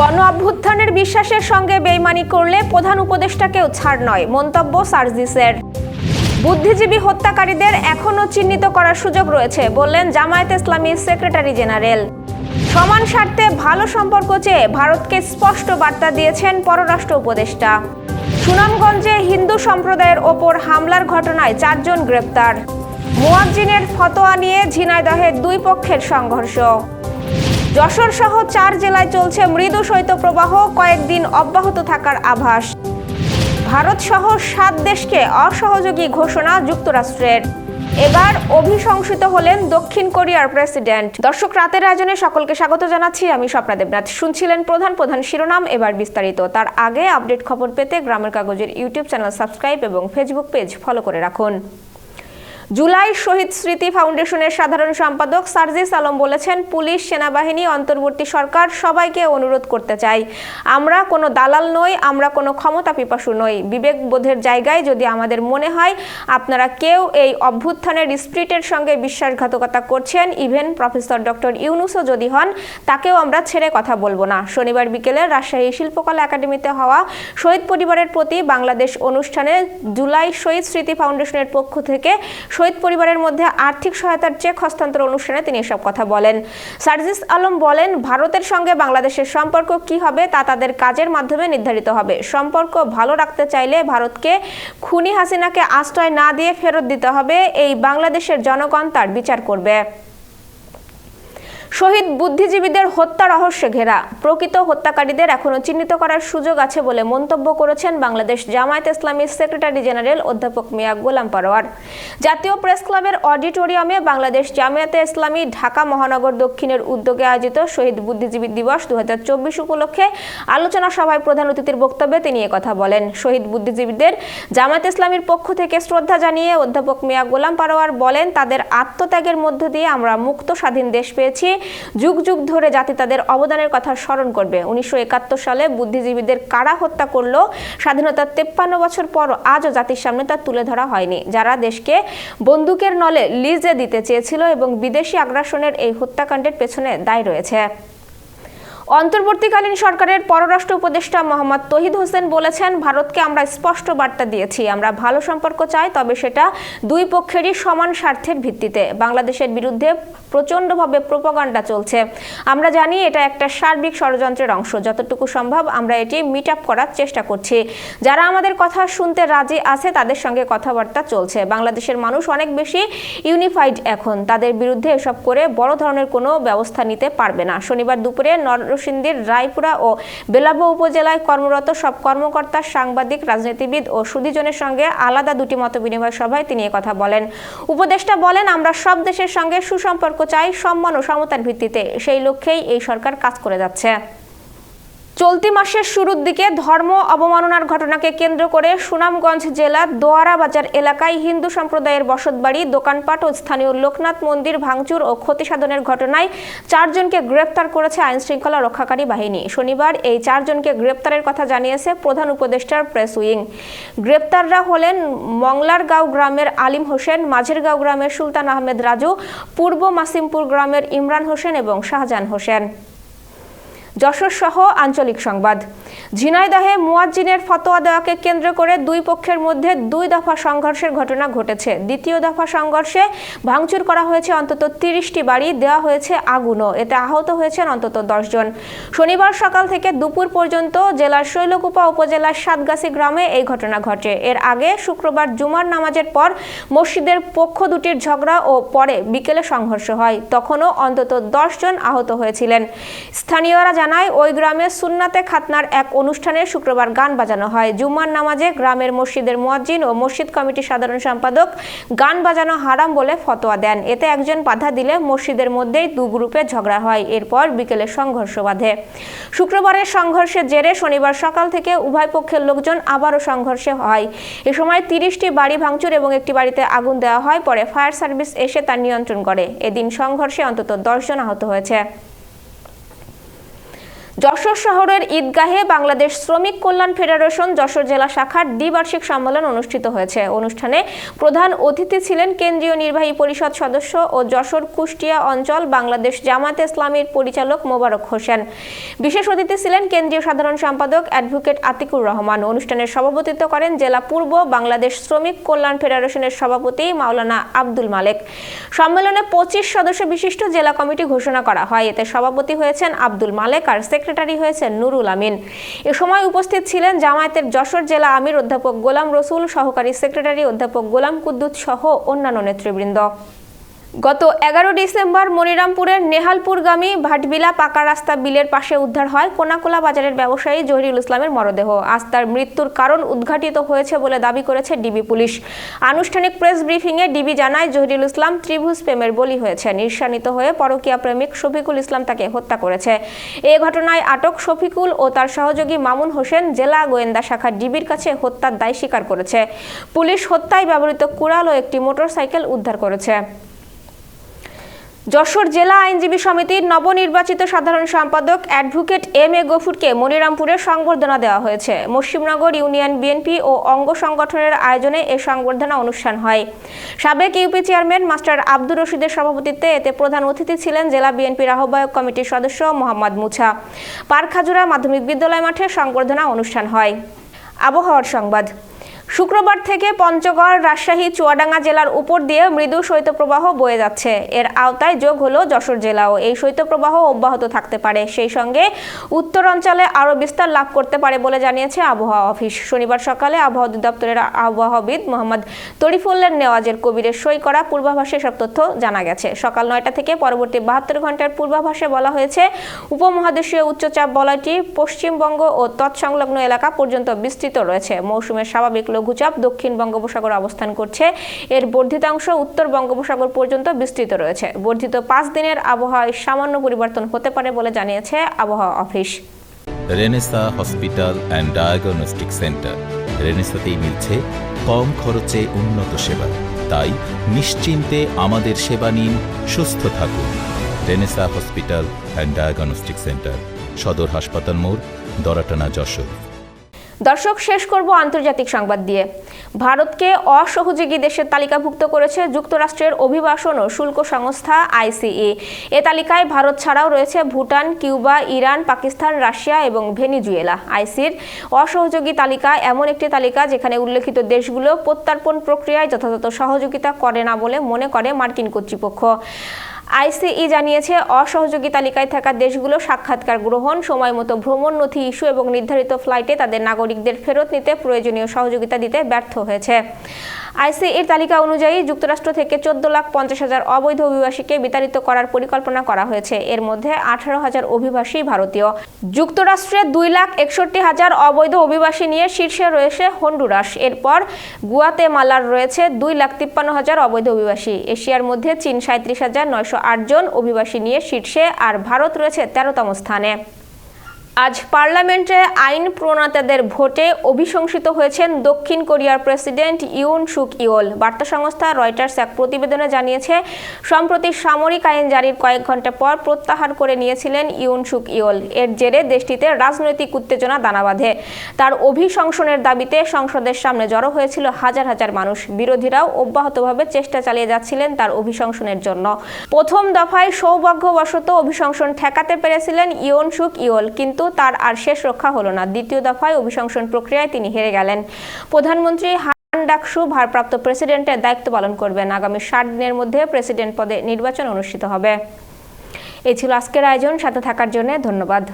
গণ অভ্যুত্থানের বিশ্বাসের সঙ্গে বেইমানি করলে প্রধান উপদেষ্টাকেও ছাড় নয়, মন্তব্য সার্জিসের। বুদ্ধিজীবী হত্যাকারীদের এখনও চিহ্নিত করার সুযোগ রয়েছে, বললেন জামায়াত ইসলামী সেক্রেটারি জেনারেল। সমান স্বার্থে ভালো সম্পর্ক চেয়ে ভারতকে স্পষ্ট বার্তা দিয়েছেন পররাষ্ট্র উপদেষ্টা। সুনামগঞ্জে হিন্দু সম্প্রদায়ের ওপর হামলার ঘটনায় চারজন গ্রেপ্তার। মুয়াজ্জিনের ফতোয়া নিয়ে ঝিনাইদহের দুই পক্ষের সংঘর্ষ। যশোর সহ চার জেলায় চলছে মৃদু শৈত্যপ্রবাহ। কয়েকদিন অব্যাহত থাকার আভাস। ভারত সহ সাত দেশকে অসহযোগী ঘোষণা যুক্তরাষ্ট্রের। এবার অভিশংসিত হলেন দক্ষিণ কোরিয়ার প্রেসিডেন্ট। দর্শক রাতের আয়োজনে সকলকে স্বাগত জানাচ্ছি। আমি স্বপ্না দেবনাথ। শুনছিলেন প্রধান প্রধান শিরোনাম, এবার বিস্তারিত। তার আগে আপডেট খবর পেতে গ্রামের কাগজের ইউটিউব চ্যানেল সাবস্ক্রাইব এবং ফেসবুক পেজ ফলো করে রাখুন। জুলাই শহীদ স্মৃতি ফাউন্ডেশনের সাধারণ সম্পাদক সার্জিস আলম বলেছেন, পুলিশ, সেনাবাহিনী, অন্তর্বর্তী সরকার সবাইকে অনুরোধ করতে চাই। আমরা কোনো দালাল নই, আমরা কোনো ক্ষমতা পিপাসু নই। বিবেকবোধের জায়গায় যদি আমাদের মনে হয়, আপনারা কেউ এই অভ্যুত্থানের স্পিরিটের সঙ্গে বিশ্বাসঘাতকতা করছেন। ইভেন প্রফেসর ডক্টর ইউনুসও যদি হন, তাকেও আমরা ছেড়ে কথা বলব না। শনিবার বিকেলে রাজশাহী শিল্পকলা একাডেমিতে হওয়া শহীদ পরিবারের প্রতি বাংলাদেশ অনুষ্ঠানে জুলাই শহীদ স্মৃতি ফাউন্ডেশনের পক্ষ থেকে শহীদ পরিবারের মধ্যে আর্থিক সহায়তার চেক হস্তান্তর অনুষ্ঠানে তিনি এসব কথা বলেন। সার্জিস আলম বলেন, ভারতের সঙ্গে বাংলাদেশের সম্পর্ক কি হবে তা তাদের কাজের মাধ্যমে নির্ধারিত হবে। সম্পর্ক ভালো রাখতে চাইলে ভারতকে খুনি হাসিনাকে আশ্রয় না দিয়ে ফেরত দিতে হবে। এই বাংলাদেশের জনগণ তার বিচার করবে। শহীদ বুদ্ধিজীবীদের হত্যা রহস্যে ঘেরা। প্রকৃত হত্যাকারীদের এখনও চিহ্নিত করার সুযোগ আছে বলে মন্তব্য করেছেন বাংলাদেশ জামায়াত ইসলামীর সেক্রেটারি জেনারেল অধ্যাপক মিয়া গোলাম পারোয়ার। জাতীয় প্রেস ক্লাবের অডিটোরিয়ামে বাংলাদেশ জামায়াতে ইসলামী ঢাকা মহানগর দক্ষিণের উদ্যোগে আয়োজিত শহীদ বুদ্ধিজীবী দিবস দু হাজার চব্বিশ উপলক্ষে আলোচনা সভায় প্রধান অতিথির বক্তব্যে তিনি কথা বলেন। শহীদ বুদ্ধিজীবীদের জামায়াত ইসলামীর পক্ষ থেকে শ্রদ্ধা জানিয়ে অধ্যাপক মিয়া গোলাম পারোয়ার বলেন, তাদের আত্মত্যাগের মধ্য দিয়ে আমরা মুক্ত স্বাধীন দেশ পেয়েছি। যুগ যুগ ধরে জাতি তাদের অবদানের কথা স্মরণ করবে। উনিশশো একাত্তর সালে বুদ্ধিজীবীদের কারা হত্যা করল? স্বাধীনতার তেপ্পান্ন বছর পর আজও জাতির সামনে তা তুলে ধরা হয়নি। যারা দেশকে বন্দুকের নলে লিজে দিতে চেয়েছিল এবং বিদেশি আগ্রাসনের এই হত্যাকাণ্ডের পেছনে দায় রয়েছে। অন্তর্বর্তীকালীন সরকারের পররাষ্ট্র উপদেষ্টা মোহাম্মদ তহিদ হোসেন বলেছেন, ভারতকে আমরা স্পষ্ট বার্তা দিয়েছি। আমরা ভালো সম্পর্ক চাই, তবে সেটা দুই পক্ষেরই সমান স্বার্থের ভিত্তিতে। বাংলাদেশের বিরুদ্ধে প্রচণ্ডভাবে প্রোপাগান্ডা চলছে। আমরা জানি এটা একটা সার্বিক ষড়যন্ত্রের অংশ। যতটুকু সম্ভব আমরা এটি মিট আপ করার চেষ্টা করছি। যারা আমাদের কথা শুনতে রাজি আছে, তাদের সঙ্গে কথাবার্তা চলছে। বাংলাদেশের মানুষ অনেক বেশি ইউনিফাইড এখন। তাদের বিরুদ্ধে এসব করে বড় ধরনের কোনো ব্যবস্থা নিতে পারবে না। শনিবার দুপুরে নরসিংদীর রায়পুরা ও বেলাব উপজেলায় কর্মরত সব কর্মকর্তা, সাংবাদিক, রাজনীতিবিদ ও সুদীজনের সঙ্গে আলাদা দুটি মত বিনিময় সভায় তিনি কথা বলেন। উপদেষ্টা বলেন, আমরা সব দেশের সঙ্গে সুসম্পর্ক চাই, সম্মান ও সমতার ভিত্তিতে। সেই লক্ষ্যেই এই সরকার কাজ করে যাচ্ছে। চলতি মাসের শুরুর দিকে ধর্ম অবমাননার ঘটনাকে কেন্দ্র করে সুনামগঞ্জ জেলার দোয়ারা বাজার এলাকায় হিন্দু সম্প্রদায়ের বসতবাড়ি, দোকানপাট ও স্থানীয় লোকনাথ মন্দির ভাঙচুর ও ক্ষতি সাধনের ঘটনায় চারজনকে গ্রেপ্তার করেছে আইন শৃঙ্খলা রক্ষাকারী বাহিনী। শনিবার এই চারজনকে গ্রেপ্তারের কথা জানিয়েছে প্রধান উপদেষ্টার প্রেস উইং। গ্রেপ্তাররা হলেন মংলারগাঁও গ্রামের আলিম হোসেন, মাঝেরগাঁও গ্রামের সুলতান আহমেদ রাজু, পূর্ব মাসিমপুর গ্রামের ইমরান হোসেন এবং শাহজাহান হোসেন। যশোর সহ আঞ্চলিক সংবাদ। ঝিনাইদহে মুয়াজ্জিনের ফতোয়া দেওয়াকে কেন্দ্র করে দুই পক্ষের মধ্যে দুই দফা সংঘর্ষের ঘটনা ঘটেছে। দ্বিতীয় দফা সংঘর্ষে ভাঙচুর করা হয়েছে অন্তত তিরিশটি বাড়ি, দেওয়া হয়েছে আগুনও। এতে আহত হয়েছেন অন্তত দশজন শনিবার সকাল থেকে দুপুর পর্যন্ত জেলার শৈলকুপা উপজেলার সাতগাছি গ্রামে এই ঘটনা ঘটে। এর আগে শুক্রবার জুমার নামাজের পর মসজিদের পক্ষ দুটির ঝগড়া ও পরে বিকেলে সংঘর্ষ হয়। তখনও অন্তত দশজন আহত হয়েছিলেন। স্থানীয়রা জানায়, ওই গ্রামে সুন্নাতে খাতনার এক অনুষ্ঠানে শুক্রবার গান বাজানো হয়। জুম্মার নামাজে গ্রামের মসজিদের মুয়াজ্জিন ও মসজিদ কমিটির সাধারণ সম্পাদক গান বাজানো হারাম বলে ফতোয়া দেন। এতে একজন বাধা দিলে মসজিদের মধ্যেই দু গ্রুপে ঝগড়া হয়। এরপর বিকেলে সংঘর্ষ বাধে। শুক্রবারের সংঘর্ষের জেরে শনিবার সকাল থেকে উভয় পক্ষের লোকজন আবারও সংঘর্ষে হয়। এ সময় তিরিশটি বাড়ি ভাঙচুর এবং একটি বাড়িতে আগুন দেওয়া হয়। পরে ফায়ার সার্ভিস এসে তা নিয়ন্ত্রণ করে। এদিন সংঘর্ষে অন্তত দশজন আহত হয়েছে। যশোর শহরের ঈদগাহে বাংলাদেশ শ্রমিক কল্যাণ ফেডারেশন যশোর জেলা শাখার দ্বিবার্ষিক সম্মেলন অনুষ্ঠিত হয়েছে। অনুষ্ঠানে প্রধান অতিথি ছিলেন কেন্দ্রীয় নির্বাহী পরিষদ সদস্য ও যশোর কুষ্টিয়া অঞ্চল বাংলাদেশ জামাতে ইসলামীর পরিচালক মোবারক হোসেন। বিশেষ অতিথি ছিলেন কেন্দ্রীয় সাধারণ সম্পাদক অ্যাডভোকেট আতিকুর রহমান। অনুষ্ঠানের সভাপতিত্ব করেন জেলা পূর্ব বাংলাদেশ শ্রমিক কল্যাণ ফেডারেশনের সভাপতি মাওলানা আব্দুল মালেক। সম্মেলনে পঁচিশ সদস্য বিশিষ্ট জেলা কমিটি ঘোষণা করা হয়। এতে সভাপতি হয়েছেন আব্দুল মালেক আর সেক্রেটারি হয়েছেন নুরুল আমিন। এ সময় উপস্থিত ছিলেন জামায়াতের যশোর জেলা আমির অধ্যাপক গোলাম রসুল, সহকারী সেক্রেটারি অধ্যাপক গোলাম কুদ্দুত সহ অন্যান্য নেতৃবৃন্দ। গত এগারো ডিসেম্বর মনিরামপুরের নেহালপুরগামী ভাটবিলা পাকা রাস্তা বিলের পাশে উদ্ধার হয় কোনাকোলা বাজারের ব্যবসায়ী জহিরুল ইসলামের মরদেহ। আজ তার মৃত্যুর কারণ উদ্ঘাটিত হয়েছে বলে দাবি করেছে ডিবি পুলিশ। আনুষ্ঠানিক প্রেস ব্রিফিংয়ে ডিবি জানায়, জহিরুল ইসলাম ত্রিভুজ প্রেমের বলি হয়েছে। ঈর্ষান্বিত হয়ে পরকীয়া প্রেমিক শফিকুল ইসলাম তাকে হত্যা করেছে। এ ঘটনায় আটক শফিকুল ও তার সহযোগী মামুন হোসেন জেলা গোয়েন্দা শাখা ডিবির কাছে হত্যার দায় স্বীকার করেছে। পুলিশ হত্যায় ব্যবহৃত কুড়াল ও একটি মোটরসাইকেল উদ্ধার করেছে। যশোর জেলা আইনজীবী সমিতির নবনির্বাচিত সাধারণ সম্পাদক অ্যাডভোকেট এম এ গফুরকে মনিরামপুরে সংবর্ধনা দেওয়া হয়েছে। মুসলিমনগর ইউনিয়ন বিএনপি ও অঙ্গ সংগঠনের আয়োজনে এ সংবর্ধনা অনুষ্ঠান হয়। সাবেক ইউপি চেয়ারম্যান মাস্টার আব্দুর রশিদের সভাপতিত্বে এতে প্রধান অতিথি ছিলেন জেলা বিএনপির আহ্বায়ক কমিটির সদস্য মোহাম্মদ মুছা। পার্কখাজুরা মাধ্যমিক বিদ্যালয় মাঠে সংবর্ধনা অনুষ্ঠান হয়। আবহাওয়ার সংবাদ। শুক্রবার থেকে পঞ্চগড়, রাজশাহী, চুয়াডাঙ্গা জেলার উপর দিয়ে মৃদু শৈত্যপ্রবাহ বয়ে যাচ্ছে। এর আওতায় যোগ হলো যশোর জেলাও। এই শৈত্যপ্রবাহ অব্যাহত থাকতে পারে। সেই সঙ্গে উত্তর অঞ্চলে আরও বিস্তার লাভ করতে পারে বলে জানিয়েছে আবহাওয়া অফিস। শনিবার সকালে আবহাওয়া অধিদপ্তরের আবহাওয়াবিদ মোহাম্মদ তরিফুল্লের নেওয়াজের কবিরের সই করা পূর্বাভাসে সব তথ্য জানা গেছে। সকাল নয়টা থেকে পরবর্তী বাহাত্তর ঘণ্টার পূর্বাভাসে বলা হয়েছে, উপমহাদেশীয় উচ্চচাপ বলয়টি পশ্চিমবঙ্গ ও তৎসংলগ্ন এলাকা পর্যন্ত বিস্তৃত রয়েছে। মৌসুমের স্বাভাবিক লঘুচাপ দক্ষিণ বঙ্গোপসাগরে অবস্থান করছে। এর বর্ধিতাংশ উত্তর বঙ্গোপসাগর পর্যন্ত বিস্তৃত রয়েছে। বর্ধিত পাঁচ দিনের আবহাওয়ায় সামান্য পরিবর্তন হতে পারে বলে জানিয়েছে আবহাওয়া office. Renaissance hospital and diagnostic centre. রেনেসাতেই মিলছে কম খরচে উন্নত সেবা। তাই নিশ্চিন্তে আমাদের সেবা নিন, সুস্থ থাকুন। Renaissance hospital and diagnostic centre, সদর হাসপাতাল মোড়, দরাটানা যশোর। দর্শক, শেষ করব আন্তর্জাতিক সংবাদ দিয়ে। ভারতকে অসহযোগী দেশের তালিকাভুক্ত করেছে যুক্তরাষ্ট্রের অভিবাসন ও শুল্ক সংস্থা আইসিই এ তালিকায় ভারত ছাড়াও রয়েছে Bhutan, Cuba, Iran, Pakistan, Russia এবং ভেনিজুয়েলা। আইসির অসহযোগী তালিকা এমন একটি তালিকা যেখানে উল্লেখিত দেশগুলো প্রত্যার্পণ প্রক্রিয়ায় যথাযথ সহযোগিতা করে না বলে মনে করে মার্কিন কর্তৃপক্ষ। আইসিই জানিয়েছে, অসহযোগী তালিকায় থাকা দেশগুলো সাক্ষাৎকার গ্রহণ, সময় মতো ভ্রমণ, নথি ইস্যু এবং নির্ধারিত ফ্লাইটে তাদের নাগরিকদের ফেরত নিতে প্রয়োজনীয় সহযোগিতা দিতে ব্যর্থ হয়েছে। আইসিইর তালিকা অনুযায়ী, যুক্তরাষ্ট্র থেকে চোদ্দ লাখ পঞ্চাশ হাজার অবৈধ অভিবাসীকে বিতাড়িত করার পরিকল্পনা করা হয়েছে। এর মধ্যে আঠারো হাজার অভিবাসী ভারতীয়। যুক্তরাষ্ট্রে দুই লাখ একষট্টি হাজার অবৈধ অভিবাসী নিয়ে শীর্ষে রয়েছে হন্ডুরাস। এরপর গুয়াতেমালার রয়েছে দুই লাখ তিপ্পান্ন হাজার অবৈধ অভিবাসী। এশিয়ার মধ্যে চীন সাঁত্রিশ হাজার নয়শো জন অভিবাসী নিয়ে শীর্ষে আর ভারত রয়েছে তেরোতম স্থানে। আজ পার্লামেন্টে আইন প্রণেতাদের ভোটে অভিশংসিত হয়েছেন দক্ষিণ কোরিয়ার প্রেসিডেন্ট ইউন সুক ইওল। বার্তা সংস্থা রয়টার্স এক প্রতিবেদনে জানিয়েছে, সম্প্রতি সামরিক আইন জারির কয়েক ঘণ্টা পর প্রত্যাহার করে নিয়েছিলেন ইউন সুক ইওল। এর জেরে দেশটিতে রাজনৈতিক উত্তেজনা দানা বাঁধে। তার অভিশংসনের দাবিতে সংসদের সামনে জড়ো হয়েছিল হাজার হাজার মানুষ। বিরোধীরাও অব্যাহতভাবে চেষ্টা চালিয়ে যাচ্ছিলেন তার অভিশংসনের জন্য। প্রথম দফায় সৌভাগ্যবশত অভিশংসন ঠেকাতে পেরেছিলেন ইয়ন সুক ইওল। কিন্তু তার আর শেষ রক্ষা হলো না। দ্বিতীয় দফায় অভিশংসন প্রক্রিয়ায় তিনি হেরে গেলেন। প্রধানমন্ত্রী ডাকসু ভারপ্রাপ্ত প্রেসিডেন্টের দায়িত্ব পালন করবেন। আগামী ষাট দিনের মধ্যে প্রেসিডেন্ট পদে নির্বাচন অনুষ্ঠিত হবে। এ ছিল আজকের আয়োজন। সাথে থাকার জন্য ধন্যবাদ।